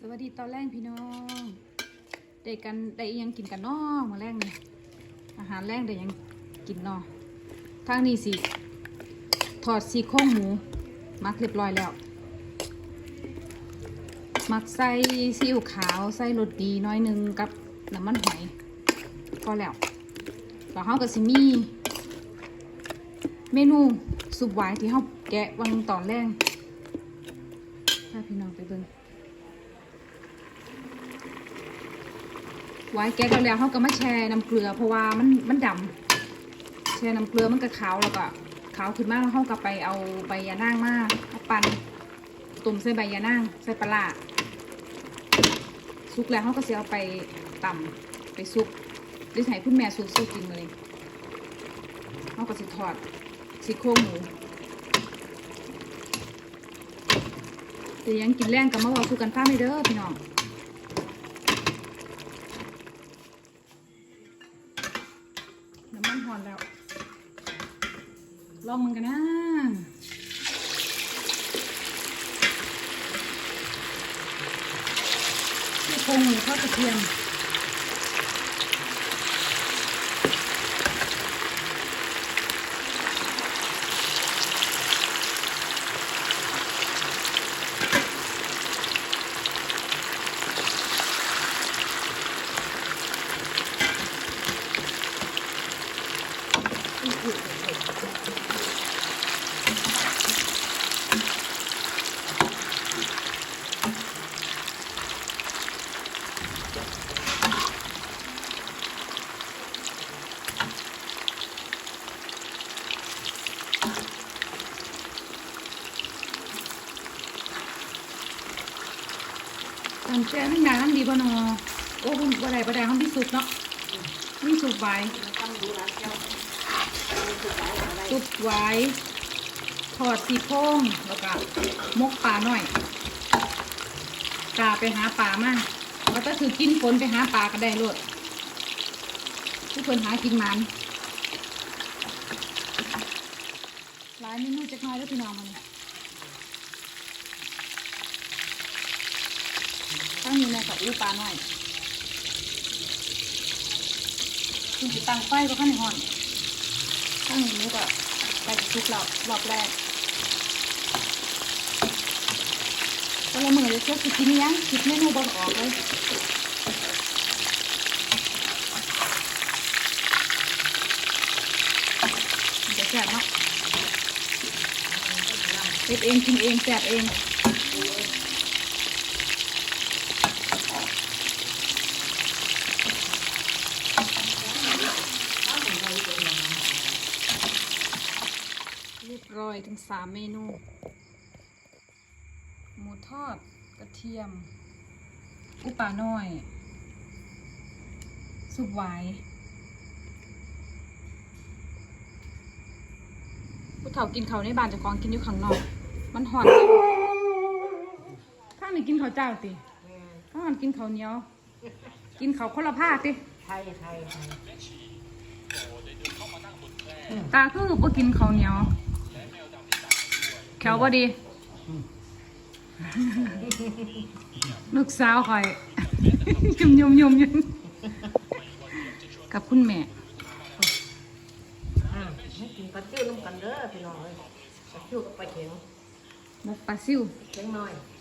สวัสดีตอนแรกพี่น้องได้กันได้ยังกินกันนาะมาแรกนี่อาหารแรกได้ยังกินนาะทางนี้สิถอดซี่โครงหมูมักเรียบร้อยแล้ว มักใส่ซีอิ๊วขาวใส่รสดีน้อยหนึงกับน้ำมันหอยก็แล้วแล้วเฮาก็สิมีเมนูสุปหวายที่เฮาแกะวังตอนแรกถ้าพี่น้องไปเบิ่ง ไว้แกะแล้วเขาก็มาแช่น้ำเกลือ เพราะว่ามันมันดำแช่น้ำเกลือมันก็ขาวแล้วก็ขาวขึ้นมากแล้วเขาก็ไปเอาใบยานางมาเอาปั่นตุ่มใส่ใบยานางใส่ปลาซุกแล้วเขาก็จะเอาไปตำไปซุปหรือให้คุณแม่ซุปซุปกินเลยเขาก็จะทอดซี่โครงหมูแต่ยังกินแรงกับมะวาคือกันฟ้าไม่เด้อพี่น้อง อนแล้ว ลองมึงกันนะที่โครงหมูทอดกระเทียม ทำแช่ทั้งน้ำดีป่ะเนาะโอ้คุณบ่ได้บ่ไดห้องที่สุดเนาะนี่สุกไว้ สุกไว้ถอดสีโพงแล้วก็มกปลาหน่อยกาไปหาปลามาแล้วก็คือกินฝนไปหาปลาก็ได้โลดทุกคนหากินมันหลายเมนูจักหน้อยแล้วพี่น้องมันตั้งนี้แม่กับอู้ปลาหน่อยคุณจะตั้งไฟก็ขั้นในห้ อนตั้งนี้ก็ไปทุกเรารอบแรกก็ละมือเลยเชื่อสิกินยังคิดเมนูบนออกเลยเดี๋ยวแซ่บเนาะเฮ็ดเองกินเองแซ่บเอง รียบร้อยถึงสามเมนู หมูทอดกระเทียม อุปลาน้อย สุปหวายผู้เฒ่ากินเขาวในบ้านเจะของกินอยู่ข้างนอก มันหอนข้างนี้กินข้าวเจ้าติข้างนั้นกินข้าวเหนียว กินข้าวคนละผ้าติไทยไทยไทยตาคือบ่กินข้าวเหนียว แขวบ่ดี ลูกสาวคอย ยุ่มยุ่มยุ่มยุ่มกับคุณแม่อ่าให้กินปลาซิ่วน้ำกันเด้อพี่น้องเอ้ยปลาซิ่วกับปลาเข็ง มกปลาซิว เข็งน้อยม